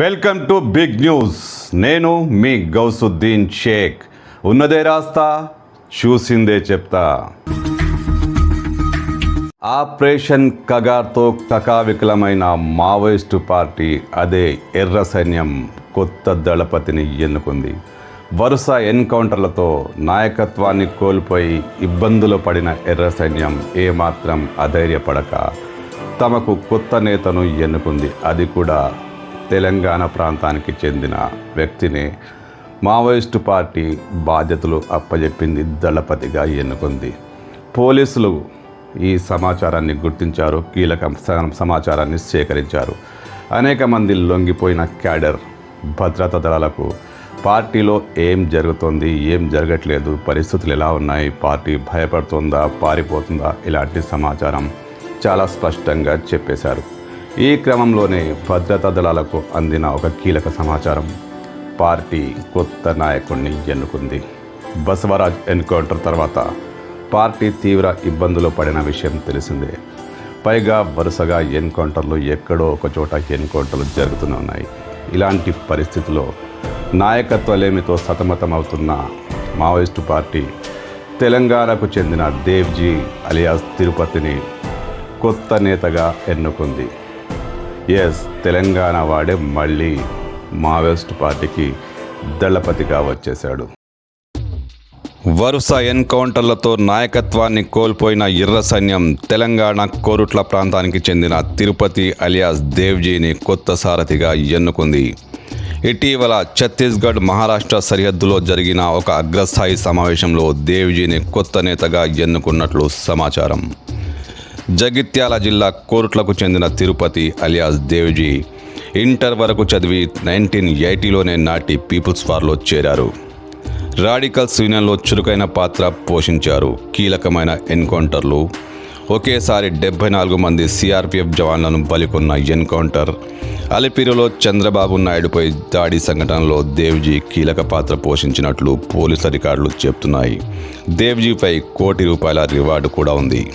Welcome to big news. నేను మీ గౌసుద్దీన్ షేక్. ఉన్నదే రాస్తా చూసిందే చెప్తా. ఆపరేషన్ కగార్తో కకావికలమైన మావోయిస్టు పార్టీ అదే ఎర్ర సైన్యం కొత్త దళపతిని ఎన్నుకుంది. వరుస ఎన్కౌంటర్లతో నాయకత్వాన్ని కోల్పోయి ఇబ్బందులు పడిన ఎర్ర సైన్యం ఏమాత్రం అధైర్యపడక తమకు కొత్త నేతను ఎన్నుకుంది. అది కూడా తెలంగాణ ప్రాంతానికి చెందిన వ్యక్తిని మావోయిస్టు పార్టీ బాధ్యతలు అప్పజెప్పింది దళపతిగా ఎన్నుకుంది. పోలీసులు ఈ సమాచారాన్ని గుర్తించారు కీలక సమాచారాన్ని సేకరించారు. అనేక మంది లొంగిపోయిన క్యాడర్ భద్రతా దళాలకు పార్టీలో ఏం జరుగుతోంది ఏం జరగట్లేదు పరిస్థితులు ఎలా ఉన్నాయి పార్టీ భయపడుతుందా పారిపోతుందా ఇలాంటి సమాచారం చాలా స్పష్టంగా చెప్పేశారు. ఈ క్రమంలోనే భద్రతా దళాలకు అందిన ఒక కీలక సమాచారం. పార్టీ కొత్త నాయకుడిని ఎన్నుకుంది. బసవరాజ్ ఎన్కౌంటర్ తర్వాత పార్టీ తీవ్ర ఇబ్బందులు పడిన విషయం తెలిసిందే. పైగా వరుసగా ఎన్కౌంటర్లు ఎక్కడో ఒక చోట ఎన్కౌంటర్లు జరుగుతూనే ఉన్నాయి. ఇలాంటి పరిస్థితుల్లో నాయకత్వలేమితో సతమతమవుతున్న మావోయిస్టు పార్టీ తెలంగాణకు చెందిన దేవ్జీ అలియాస్ తిరుపతిని కొత్త నేతగా ఎన్నుకుంది. ఎస్ తెలంగాణ వాడే మళ్ళీ మావోయిస్ట్ పార్టీకి దళపతిగా వచ్చేశాడు. వరుస ఎన్కౌంటర్లతో నాయకత్వాన్ని కోల్పోయిన ఎర్ర సైన్యం తెలంగాణ కోరుట్ల ప్రాంతానికి చెందిన తిరుపతి అలియాస్ దేవ్జీని కొత్త సారథిగా ఎన్నుకుంది. ఇటీవల ఛత్తీస్గఢ్ మహారాష్ట్ర సరిహద్దులో జరిగిన ఒక అగ్రస్థాయి సమావేశంలో దేవ్జీని కొత్త నేతగా ఎన్నుకున్నట్లు సమాచారం. జగిత్యాల జిల్లా కోరుట్లకు చెందిన తిరుపతి అలియాస్ దేవ్జీ ఇంటర్ వరకు చదివి నైన్టీన్ ఎయిటీలోనే నాటి పీపుల్స్ వార్లో చేరారు. రాడికల్స్ యూనియన్లో చురుకైన పాత్ర పోషించారు. కీలకమైన ఎన్కౌంటర్లు. ఒకేసారి డెబ్బై నాలుగు మంది సిఆర్పిఎఫ్ జవాన్లను బలికొన్న ఎన్కౌంటర్. అలిపిరిలో చంద్రబాబు నాయుడుపై దాడి సంఘటనలో దేవ్జీ కీలక పాత్ర పోషించినట్లు పోలీసు అధికారులు చెప్తున్నాయి. దేవ్జీపై కోటి రూపాయల రివార్డు కూడా ఉంది.